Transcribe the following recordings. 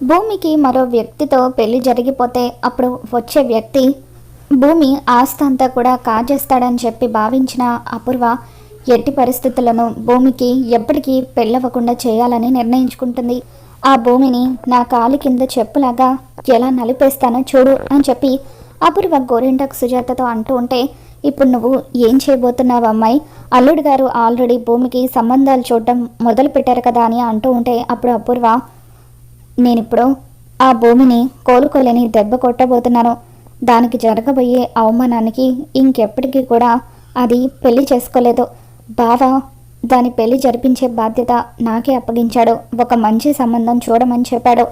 భూమికి మరో వ్యక్తితో పెళ్ళి జరిగిపోతే అప్పుడు వచ్చే వ్యక్తి భూమి ఆస్తి అంతా కూడా కాజేస్తాడని చెప్పి భావించిన అపూర్వ ఎట్టి పరిస్థితులను భూమికి ఎప్పటికీ పెళ్ళవకుండా చేయాలని నిర్ణయించుకుంటుంది. ఆ భూమిని నా కాలి కింద చెప్పులాగా ఎలా నలిపేస్తానో చూడు అని చెప్పి అపూర్వ గోరింటకు సుజాతతో అంటూ ఉంటే ఇప్పుడు నువ్వు ఏం చేయబోతున్నావు అమ్మాయి? అల్లుడు గారు ఆల్రెడీ భూమికి సంబంధాలు చూడటం మొదలు పెట్టారు కదా అని అంటూ ఉంటే అప్పుడు అపూర్వ నేనిప్పుడు ఆ భూమిని కోలుకోలేని దెబ్బ కొట్టబోతున్నాను. దానికి జరగబోయే అవమానానికి ఇంకెప్పటికీ కూడా అది పెళ్ళి చేసుకోలేదు. బావ దాని పెళ్ళి జరిపించే బాధ్యత నాకే అప్పగించాడు. ఒక మంచి సంబంధం చూడమని చెప్పాడు.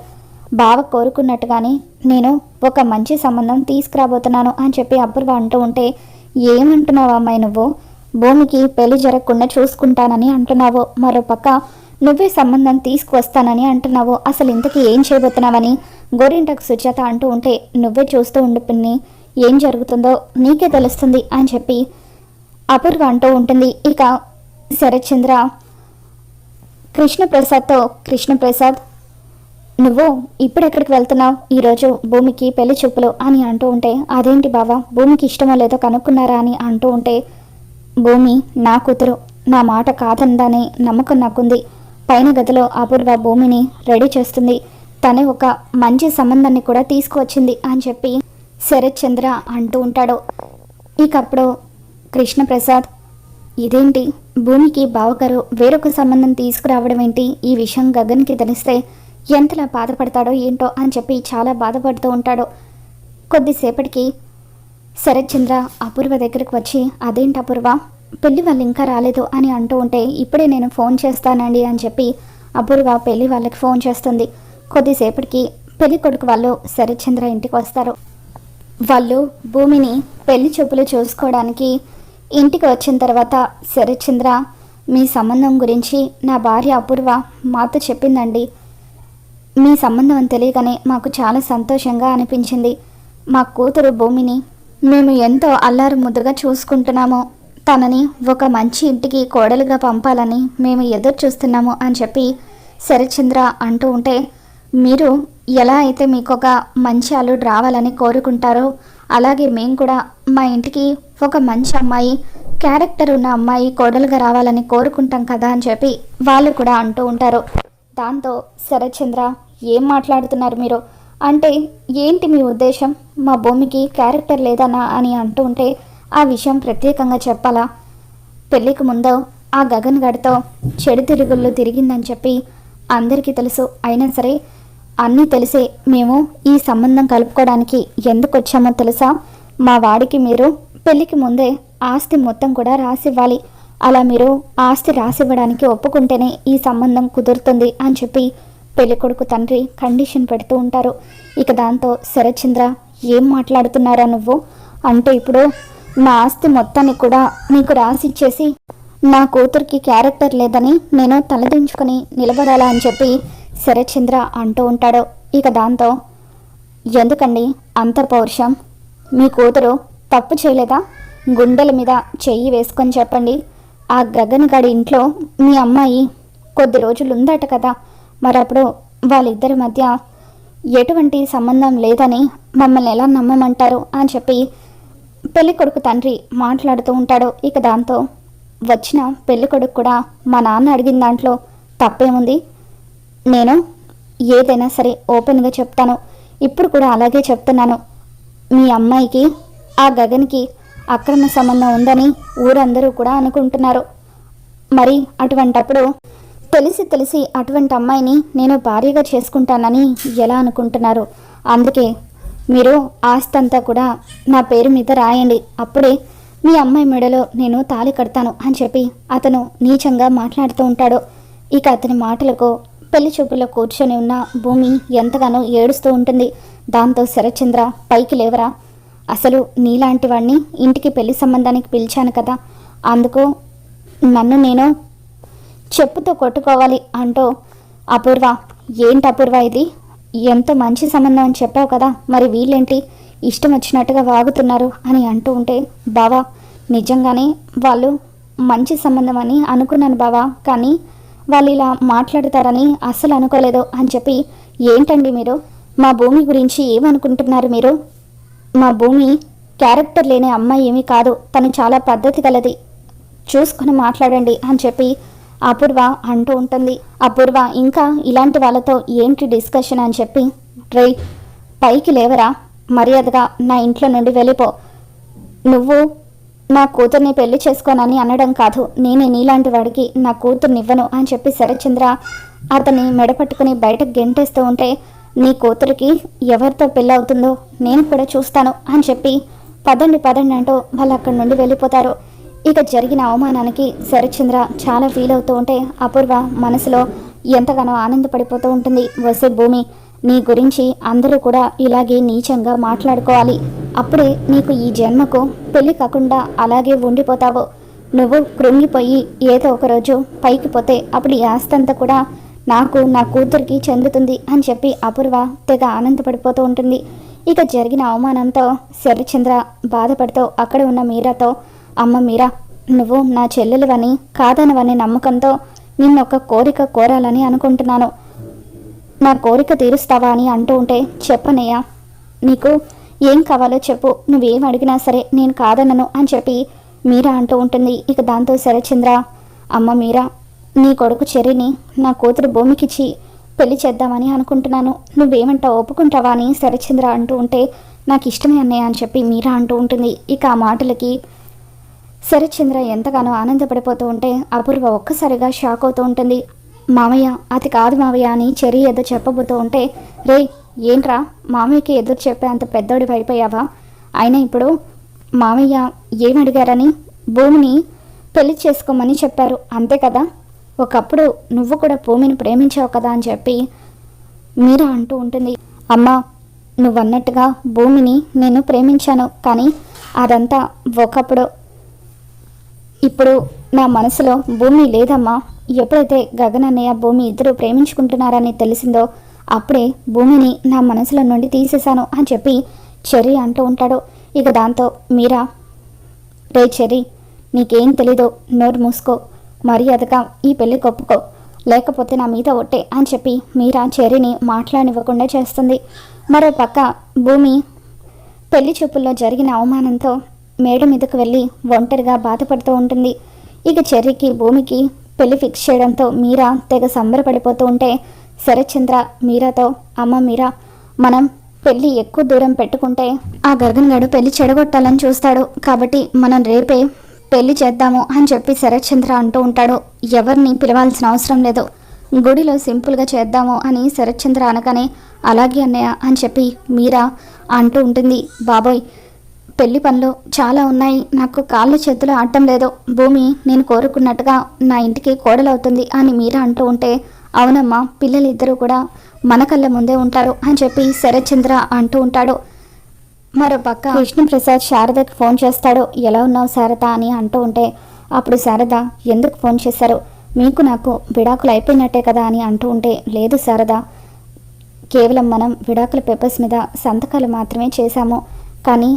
బావ కోరుకున్నట్టుగానే నేను ఒక మంచి సంబంధం తీసుకురాబోతున్నాను అని చెప్పి అపూర్వ అంటూ ఉంటే ఏమంటున్నావు అమ్మాయి నువ్వు? భూమికి పెళ్ళి జరగకుండా చూసుకుంటానని అంటున్నావు. మరోపక్క నువ్వే సంబంధం తీసుకువస్తానని అంటున్నావు? అసలు ఇంతకీ ఏం చేయబోతున్నావని? గోరింటకు సుజాత అంటూ ఉంటే నువ్వే చూస్తూ ఉండు పిన్ని. ఏం జరుగుతుందో నీకే తెలుస్తుంది అని చెప్పి అపూర్వ అంటూ ఉంటుంది. ఇక శరత్చంద్ర కృష్ణప్రసాద్తో కృష్ణప్రసాద్ నువ్వు ఇప్పుడెక్కడికి వెళ్తున్నావు? ఈరోజు భూమికి పెళ్ళి చూపులు అని అంటూ ఉంటే అదేంటి బావా? భూమికి ఇష్టమో లేదో కనుక్కున్నారా? అని అంటూ ఉంటే భూమి నా కూతురు. నా మాట కాదనదని నమ్మకం నాకుంది. పైన గదిలో అపూర్వ భూమిని రెడీ చేస్తుంది. తనే ఒక మంచి సంబంధాన్ని కూడా తీసుకువచ్చింది అని చెప్పి శరత్ చంద్ర అంటూ ఉంటాడు. ఇకప్పుడు కృష్ణప్రసాద్ ఇదేంటి? భూమికి బావగారు వేరొక సంబంధం తీసుకురావడం ఏంటి? ఈ విషయం గగన్కి తెలిస్తే ఎంతలా బాధపడతాడో ఏంటో అని చెప్పి చాలా బాధపడుతూ ఉంటాడు. కొద్దిసేపటికి శరత్చంద్ర అపూర్వ దగ్గరకు వచ్చి అదేంటి అపూర్వ? పెళ్ళి వాళ్ళు ఇంకా రాలేదు అని అంటూ ఉంటే ఇప్పుడే నేను ఫోన్ చేస్తానండి అని చెప్పి అపూర్వ పెళ్ళి వాళ్ళకి ఫోన్ చేస్తుంది. కొద్దిసేపటికి పెళ్ళి కొడుకు వాళ్ళు శరత్చంద్ర ఇంటికి వస్తారు. వాళ్ళు భూమిని పెళ్ళి చూపులు చూసుకోవడానికి ఇంటికి వచ్చిన తర్వాత శరత్చంద్ర మీ సంబంధం గురించి నా భార్య అపూర్వ మాతో చెప్పిందండి. మీ సంబంధం అని తెలియగానే మాకు చాలా సంతోషంగా అనిపించింది. మా కూతురు భూమిని మేము ఎంతో అల్లారు ముద్దుగా చూసుకుంటున్నాము. తనని ఒక మంచి ఇంటికి కోడలుగా పంపాలని మేము ఎదురు చూస్తున్నాము అని చెప్పి శరచంద్ర అంటూ ఉంటే మీరు ఎలా అయితే మీకు ఒక మంచి అల్లుడు రావాలని కోరుకుంటారో అలాగే మేము కూడా మా ఇంటికి ఒక మంచి అమ్మాయి క్యారెక్టర్ ఉన్న అమ్మాయి కోడలుగా రావాలని కోరుకుంటాం కదా అని చెప్పి వాళ్ళు కూడా అంటూ ఉంటారు. దాంతో శరచంద్ర ఏం మాట్లాడుతున్నారు మీరు? అంటే ఏంటి మీ ఉద్దేశం? మా భూమికి క్యారెక్టర్ లేదనా? అని అంటూ ఉంటే ఆ విషయం ప్రత్యేకంగా చెప్పాలా? పెళ్ళికి ముందు ఆ గగన్ గడితో చెడు తిరుగుళ్ళు తిరిగిందని చెప్పి అందరికీ తెలుసు. అయినా సరే అన్నీ తెలిసే మేము ఈ సంబంధం కలుపుకోవడానికి ఎందుకు వచ్చామో తెలుసా? మా వాడికి మీరు పెళ్ళికి ముందే ఆస్తి మొత్తం కూడా రాసివ్వాలి. అలా మీరు ఆస్తి రాసివ్వడానికి ఒప్పుకుంటేనే ఈ సంబంధం కుదురుతుంది అని చెప్పి పెళ్ళికొడుకు తండ్రి కండిషన్ పెడుతూ ఉంటారు. ఇక దాంతో శరత్చంద్ర ఏం మాట్లాడుతున్నారా నువ్వు? అంటే ఇప్పుడు నా ఆస్తి మొత్తాన్ని కూడా నీకు రాసిచ్చేసి నా కూతురికి క్యారెక్టర్ లేదని నేను తలదించుకుని నిలబడాలా అని చెప్పి శరత్చంద్ర అంటూ ఉంటాడు. ఇక దాంతో ఎందుకండి? అంత పౌరుషం మీ కూతురు తప్పు చేయలేదా? గుండెల మీద చెయ్యి వేసుకొని చెప్పండి. ఆ గగన్ గడి ఇంట్లో మీ అమ్మాయి కొద్ది రోజులు ఉందట కదా. మరి అప్పుడు వాళ్ళిద్దరి మధ్య ఎటువంటి సంబంధం లేదని మమ్మల్ని ఎలా నమ్మమంటారు? అని చెప్పి పెళ్ళి కొడుకు తండ్రి మాట్లాడుతూ ఉంటాడు. ఇక దాంతో వచ్చిన పెళ్ళి కొడుకు కూడా మా నాన్న అడిగిన దాంట్లో తప్పేముంది? నేను ఏదైనా సరే ఓపెన్గా చెప్తాను. ఇప్పుడు కూడా అలాగే చెప్తున్నాను. మీ అమ్మాయికి ఆ గగన్కి అక్రమ సంబంధం ఉందని ఊరందరూ కూడా అనుకుంటున్నారు. మరి అటువంటప్పుడు తెలిసి తెలిసి అటువంటి అమ్మాయిని నేను భార్యగా చేసుకుంటానని ఎలా అనుకుంటున్నారు? అందుకే మీరు ఆస్తి అంతా కూడా నా పేరు మీద రాయండి. అప్పుడే మీ అమ్మాయి మెడలో నేను తాళి కడతాను అని చెప్పి అతను నీచంగా మాట్లాడుతూ ఉంటాడు. ఇక అతని మాటలకు పెళ్ళి చూపుల్లో కూర్చొని ఉన్న భూమి ఎంతగానో ఏడుస్తూ ఉంటుంది. దాంతో శరచంద్ర పైకి లేవరా? అసలు నీలాంటి వాడిని ఇంటికి పెళ్ళి సంబంధానికి పిలిచాను కదా. అందుకు నన్ను నేను చెప్పుతో కొట్టుకోవాలి అంటూ అపూర్వ ఏంటి అపూర్వ ఇది? ఎంతో మంచి సంబంధం అని చెప్పావు కదా మరి వీళ్ళేంటి? ఇష్టం వచ్చినట్టుగా వాగుతున్నారు అని అంటూ ఉంటే బావా నిజంగానే వాళ్ళు మంచి సంబంధం అని అనుకున్నాను బావా కానీ వాళ్ళు ఇలా మాట్లాడతారని అస్సలు అనుకోలేదు అని చెప్పి ఏంటండి మీరు? మా భూమి గురించి ఏమనుకుంటున్నారు మీరు? మా భూమి క్యారెక్టర్ లేని అమ్మాయి ఏమీ కాదు తను చాలా పద్ధతి గలది. చూసుకొని మాట్లాడండి అని చెప్పి అపూర్వ అంటూ ఉంటుంది. అపూర్వ ఇంకా ఇలాంటి వాళ్ళతో ఏంటి డిస్కషన్ అని చెప్పి రే పైకి లేవరా? మర్యాదగా నా ఇంట్లో నుండి వెళ్ళిపో. నువ్వు నా కూతుర్ని పెళ్ళి చేసుకోనని అనడం కాదు. నేనే నీలాంటి వాడికి నా కూతుర్నివ్వను అని చెప్పి శరత్చంద్ర అతన్ని మెడపట్టుకుని బయటకు గెంటేస్తూ ఉంటే నీ కూతురికి ఎవరితో పెళ్ళి అవుతుందో నేను కూడా చూస్తాను అని చెప్పి పదండి పదండి అంటూ వాళ్ళు అక్కడి నుండి వెళ్ళిపోతారు. ఇక జరిగిన అవమానానికి శరత్చంద్ర చాలా ఫీల్ అవుతూ ఉంటే అపూర్వ మనసులో ఎంతగానో ఆనందపడిపోతూ ఉంటుంది వసే భూమి. నీ గురించి అందరూ కూడా ఇలాగే నీచంగా మాట్లాడుకోవాలి. అప్పుడే నీకు ఈ జన్మకు పెళ్ళి కాకుండా అలాగే ఉండిపోతావు. నువ్వు కృంగిపోయి ఏదో ఒక రోజు పైకి పోతే అప్పుడు ఈ ఆస్తంతా కూడా నాకు నా కూతురికి చెందుతుంది అని చెప్పి అపూర్వ తెగ ఆనందపడిపోతూ ఉంటుంది. ఇక జరిగిన అవమానంతో శరచంద్ర బాధపడుతూ అక్కడ ఉన్న మీరాతో అమ్మ మీరా నువ్వు నా చెల్లెలువని కాదనవని నమ్మకంతో నిన్నొక కోరిక కోరాలని అనుకుంటున్నాను. నా కోరిక తీరుస్తావా అని అంటూ ఉంటే చెప్పనయ్యా. నీకు ఏం కావాలో చెప్పు నువ్వేం అడిగినా సరే నేను కాదనను అని చెప్పి మీరా అంటూ ఉంటుంది. ఇక దాంతో శరచంద్ర అమ్మ మీరా నీ కొడుకు చెర్రిని నా కూతురు భూమికిచ్చి పెళ్ళి చేద్దామని అనుకుంటున్నాను. నువ్వేమంటావు ఒప్పుకుంటావా అని శరచంద్ర అంటూ ఉంటే నాకు ఇష్టమే అన్నయ్య అని చెప్పి మీరా అంటూ ఉంటుంది. ఇక ఆ మాటలకి శరత్చంద్ర ఎంతగానో ఆనందపడిపోతూ ఉంటే అపూర్వ ఒక్కసారిగా షాక్ అవుతూ ఉంటుంది. మామయ్య అది కాదు మావయ్య అని చెరి ఏదో చెప్పబోతూ ఉంటే రే ఏంట్రా? మామయ్యకి ఎదురు చెప్పే అంత పెద్దోడి అయిపోయావా అయినా ఇప్పుడు మామయ్య ఏమడిగారని భూమిని పెళ్ళి చేసుకోమని చెప్పారు. అంతే కదా? ఒకప్పుడు నువ్వు కూడా భూమిని ప్రేమించావు కదా అని చెప్పి మీరా అంటూ ఉంటుంది. అమ్మా నువ్వన్నట్టుగా భూమిని నేను ప్రేమించాను. కానీ అదంతా ఒకప్పుడు ఇప్పుడు నా మనసులో భూమి లేదమ్మా. ఎప్పుడైతే గగన్ అన్నయ్య భూమి ఇద్దరు ప్రేమించుకుంటున్నారని తెలిసిందో అప్పుడే భూమిని నా మనసులో నుండి తీసేశాను అని చెప్పి చెర్రీ అంటూ ఉంటాడు. ఇక దాంతో మీరా రే చెర్రీ నీకేం తెలీదో నోరు మూసుకో మర్యాదగా ఈ పెళ్ళి కొప్పుకో. లేకపోతే నా మీద ఒట్టే అని చెప్పి మీరా చెర్రీని మాట్లాడివ్వకుండా చేస్తుంది. మరో పక్క భూమి పెళ్ళి చూపుల్లో జరిగిన అవమానంతో మేడ మీదకు వెళ్ళి ఒంటరిగా బాధపడుతూ ఉంటుంది. ఇక చెర్రీకి భూమికి పెళ్ళి ఫిక్స్ చేయడంతో మీరా తెగ సంబరపడిపోతూ ఉంటే శరత్చంద్ర మీరాతో అమ్మ మీరా మనం పెళ్ళి ఎక్కువ దూరం పెట్టుకుంటే ఆ గర్గన్గాడు పెళ్ళి చెడగొట్టాలని చూస్తాడు. కాబట్టి మనం రేపే పెళ్ళి చేద్దాము అని చెప్పి శరత్చంద్ర అంటూ ఉంటాడు. ఎవరిని పిలవాల్సిన అవసరం లేదు. గుడిలో సింపుల్గా చేద్దాము అని శరత్చంద్ర అనగానే అలాగే అన్నయ్య అని చెప్పి మీరా అంటూ ఉంటుంది. బాబోయ్ పెళ్ళి పనులు చాలా ఉన్నాయి. నాకు కాళ్ళు చేతులు ఆడటం లేదు. భూమి నేను కోరుకున్నట్టుగా నా ఇంటికి కోడలవుతుంది అని మీరా అంటూ ఉంటే అవునమ్మా పిల్లలిద్దరూ కూడా మన కళ్ళ ముందే ఉంటారు అని చెప్పి శరత్చంద్ర అంటూ ఉంటాడు. మరో పక్క విష్ణుప్రసాద్ శారదకి ఫోన్ చేస్తాడు. ఎలా ఉన్నావు శారద అని అంటూ ఉంటే అప్పుడు శారద ఎందుకు ఫోన్ చేశారు? మీకు నాకు విడాకులు అయిపోయినట్టే కదా అని అంటూ ఉంటే లేదు శారద. కేవలం మనం విడాకుల పేపర్స్ మీద సంతకాలు మాత్రమే చేశాము. కానీ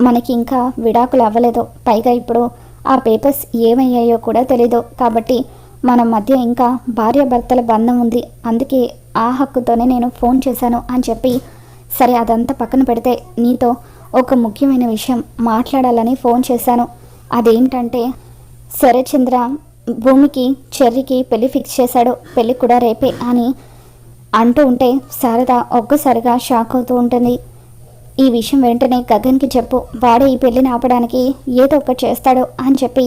మనకి ఇంకా విడాకులు అవ్వలేదు పైగా ఇప్పుడు ఆ పేపర్స్ ఏమయ్యాయో కూడా తెలీదు. కాబట్టి మన మధ్య ఇంకా భార్యాభర్తల బంధం ఉంది. అందుకే ఆ హక్కుతోనే నేను ఫోన్ చేశాను అని చెప్పి సరే అదంతా పక్కన పెడితే నీతో ఒక ముఖ్యమైన విషయం మాట్లాడాలని ఫోన్ చేశాను. అదేంటంటే శరచంద్ర భూమికి చెర్రికి పెళ్ళి ఫిక్స్ చేశాడు. పెళ్ళి కూడా రేపే అని అంటూ ఉంటే శారద ఒక్కసారిగా షాక్ అవుతూ ఉంటుంది. ఈ విషయం వెంటనే గగన్కి చెప్పు. వాడే ఈ పెళ్ళిని ఆపడానికి ఏదో ఒకటి చేస్తాడు అని చెప్పి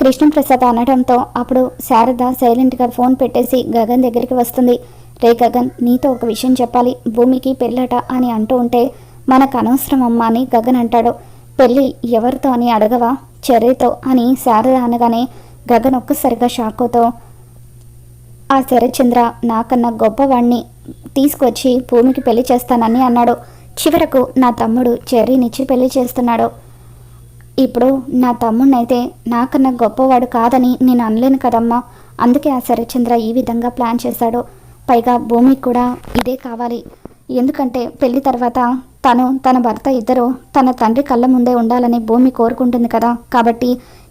కృష్ణప్రసాద్ అనడంతో అప్పుడు శారద సైలెంట్గా ఫోన్ పెట్టేసి గగన్ దగ్గరికి వస్తుంది. రే గగన్ నీతో ఒక విషయం చెప్పాలి. భూమికి పెళ్ళట అని అంటూ ఉంటే మనకు అనవసరం అమ్మా అని గగన్ అంటాడు. పెళ్ళి ఎవరితో అని అడగవా? చెర్రీతో అని శారద అనగానే గగన్ ఒక్కసారిగా షాకుతో ఆ శరచంద్ర నాకన్నా గొప్పవాణ్ణి తీసుకొచ్చి భూమికి పెళ్ళి చేస్తానని అన్నాడు. చివరకు నా తమ్ముడు చెర్రీనిచ్చి పెళ్ళి చేస్తున్నాడు. ఇప్పుడు నా తమ్ముడినైతే నాకన్నా గొప్పవాడు కాదని నేను అనలేను కదమ్మా. అందుకే ఆ శరత్చంద్ర ఈ విధంగా ప్లాన్ చేశాడు. పైగా భూమికి కూడా ఇదే కావాలి. ఎందుకంటే పెళ్ళి తర్వాత తను తన భర్త ఇద్దరు తన తండ్రి కళ్ళ ముందే ఉండాలని భూమి కోరుకుంటుంది కదా. కాబట్టి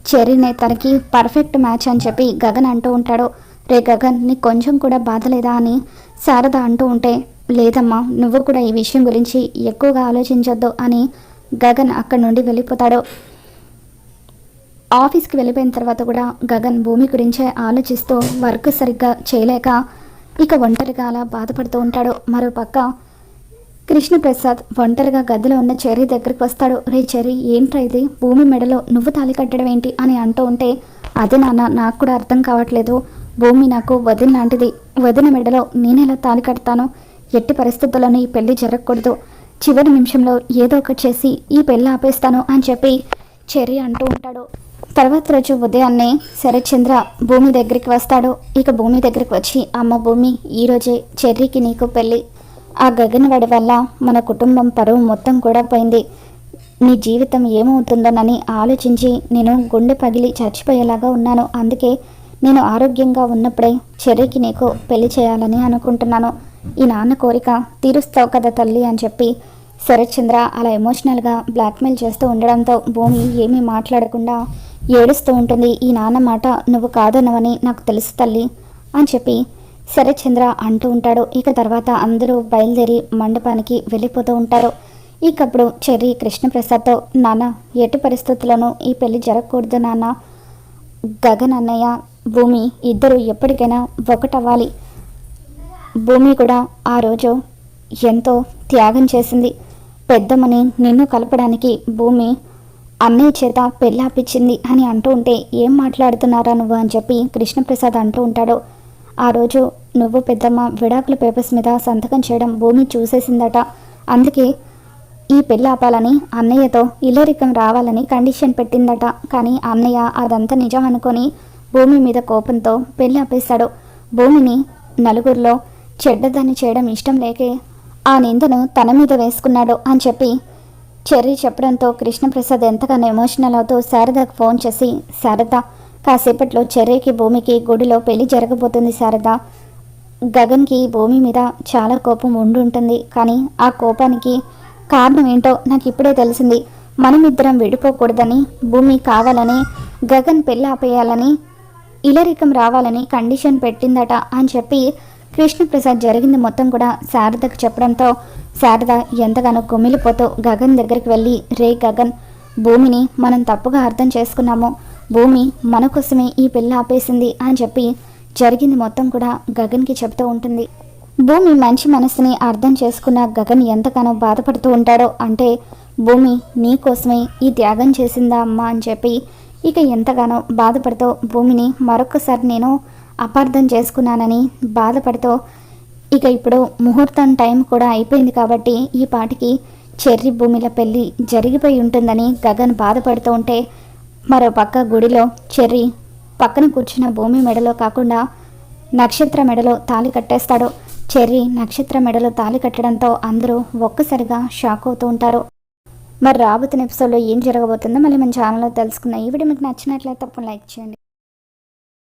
చెర్రీనే తనకి పర్ఫెక్ట్ మ్యాచ్ అని చెప్పి గగన్ అంటూ ఉంటాడు. రే గగన్ నీకు కొంచెం కూడా బాధ లేదా అని శారద అంటూ ఉంటే లేదమ్మా నువ్వు కూడా ఈ విషయం గురించి ఎక్కువగా ఆలోచించొద్దు అని గగన్ అక్కడి నుండి వెళ్ళిపోతాడు. ఆఫీస్కి వెళ్ళిపోయిన తర్వాత కూడా గగన్ భూమి గురించే ఆలోచిస్తూ వర్క్ సరిగ్గా చేయలేక ఇక ఒంటరిగా అలా బాధపడుతూ ఉంటాడు. మరోపక్క కృష్ణప్రసాద్ ఒంటరిగా గదిలో ఉన్న చెర్రీ దగ్గరికి వస్తాడు. రే చెర్రీ ఏంట్రా ఇది? భూమి మెడలో నువ్వు తాళి కట్టడం ఏంటి? అని అంటూ ఉంటే అదే నాన్న నాకు కూడా అర్థం కావట్లేదు. భూమి నాకు వదిన లాంటిది. వదిన మెడలో నేనెలా తాళి కడతాను? ఎట్టి పరిస్థితుల్లోనూ ఈ పెళ్ళి జరగకూడదు. చివరి నిమిషంలో ఏదో ఒకటి చేసి ఈ పెళ్ళి ఆపేస్తాను అని చెప్పి చెర్రి అంటూ ఉంటాడు. తర్వాత రోజు ఉదయాన్నే శరత్చంద్ర భూమి దగ్గరికి వస్తాడు. ఇక భూమి దగ్గరికి వచ్చి అమ్మ భూమి ఈరోజే చెర్రీకి నీకు పెళ్ళి ఆ గగనవాడి వల్ల మన కుటుంబం పరువు మొత్తం కూడా పోయింది. నీ జీవితం ఏమవుతుందోనని ఆలోచించి నేను గుండె పగిలి చచ్చిపోయేలాగా ఉన్నాను. అందుకే నేను ఆరోగ్యంగా ఉన్నప్పుడే చెర్రీకి నీకు పెళ్ళి చేయాలని అనుకుంటున్నాను. ఈ నాన్న కోరిక తీరుస్తావు కదా తల్లి అని చెప్పి శరత్చంద్ర అలా ఎమోషనల్గా బ్లాక్మెయిల్ చేస్తూ ఉండడంతో భూమి ఏమీ మాట్లాడకుండా ఏడుస్తూ ఉంటుంది. ఈ నాన్న మాట నువ్వు కాదన్నవని నాకు తెలుసు తల్లి అని చెప్పి శరత్చంద్ర అంటూ ఉంటాడు. ఇక తర్వాత అందరూ బయలుదేరి మండపానికి వెళ్ళిపోతూ ఉంటారు. ఇకప్పుడు చెర్రి కృష్ణప్రసాద్తో నాన్న ఎట్టి పరిస్థితుల్లోనూ ఈ పెళ్ళి జరగకూడదు నాన్న. గగన్ అన్నయ్య భూమి ఇద్దరు ఎప్పటికైనా ఒకటవ్వాలి. భూమి కూడా ఆ రోజు ఎంతో త్యాగం చేసింది. పెద్దమ్మని నిన్ను కలపడానికి భూమి అన్నయ్య చేత పెళ్ళాపిచ్చింది అని అంటూ ఉంటే ఏం మాట్లాడుతున్నారా నువ్వు అని చెప్పి కృష్ణప్రసాద్ అంటూ ఉంటాడు. ఆ రోజు నువ్వు పెద్దమ్మ విడాకుల పేపర్స్ మీద సంతకం చేయడం భూమి చూసేసిందట. అందుకే ఈ పెళ్ళి ఆపాలని అన్నయ్యతో ఇల్లరికం రావాలని కండిషన్ పెట్టిందట. కానీ అన్నయ్య అదంతా నిజం అనుకొని భూమి మీద కోపంతో పెళ్ళి ఆపేశాడు భూమిని నలుగురిలో చెడ్డదాన్ని చేయడం ఇష్టం లేకే ఆ నిందను తన మీద వేసుకున్నాడు అని చెప్పి చెర్రీ చెప్పడంతో కృష్ణప్రసాద్ ఎంతగానో ఎమోషనల్ అవుతూ శారదకు ఫోన్ చేసి శారద కాసేపట్లో చెర్రీకి భూమికి గుడిలో పెళ్ళి జరగబోతుంది శారద. గగన్కి భూమి మీద చాలా కోపం ఉండుంటుంది కానీ ఆ కోపానికి కారణం ఏంటో నాకు ఇప్పుడే తెలిసింది. మనమిద్దరం విడిపోకూడదని భూమి కావాలని గగన్ పెళ్ళి ఆపేయాలని ఇలరికం రావాలని కండిషన్ పెట్టిందట అని చెప్పి కృష్ణప్రసాద్ జరిగింది మొత్తం కూడా శారదకు చెప్పడంతో శారద ఎంతగానో కుమిలిపోతూ గగన్ దగ్గరికి వెళ్ళి రే గగన్ భూమిని మనం తప్పుగా అర్థం చేసుకున్నాము. భూమి మన కోసమే ఈ పిల్ల ఆపేసింది అని చెప్పి జరిగింది మొత్తం కూడా గగన్కి చెబుతూ ఉంటుంది. భూమి మంచి మనసుని అర్థం చేసుకున్న గగన్ ఎంతగానో బాధపడుతూ ఉంటాడో అంటే భూమి నీ కోసమే ఈ త్యాగం చేసిందా అమ్మా అని చెప్పి ఇక ఎంతగానో బాధపడుతూ భూమిని మరొకసారి నేను అపార్థం చేసుకున్నానని బాధపడుతూ ఇక ఇప్పుడు ముహూర్తం టైం కూడా అయిపోయింది కాబట్టి ఈ పాటికి చెర్రి భూమిల పెళ్ళి జరిగిపోయి ఉంటుందని గగన్ బాధపడుతూ ఉంటే మరో పక్క గుడిలో చెర్రి పక్కన కూర్చున్న భూమి మెడలో కాకుండా నక్షత్ర మెడలో తాళి కట్టేస్తాడు. చెర్రి నక్షత్ర మెడలో తాళి కట్టడంతో అందరూ ఒక్కసారిగా షాక్ అవుతూ ఉంటారు. మరి రాబోతున్న ఎపిసోడ్లో ఏం జరగబోతుందో మళ్ళీ మన ఛానల్లో తెలుసుకుందాం. ఈ వీడియో మీకు నచ్చినట్లయితే తప్పకుండా లైక్ చేయండి.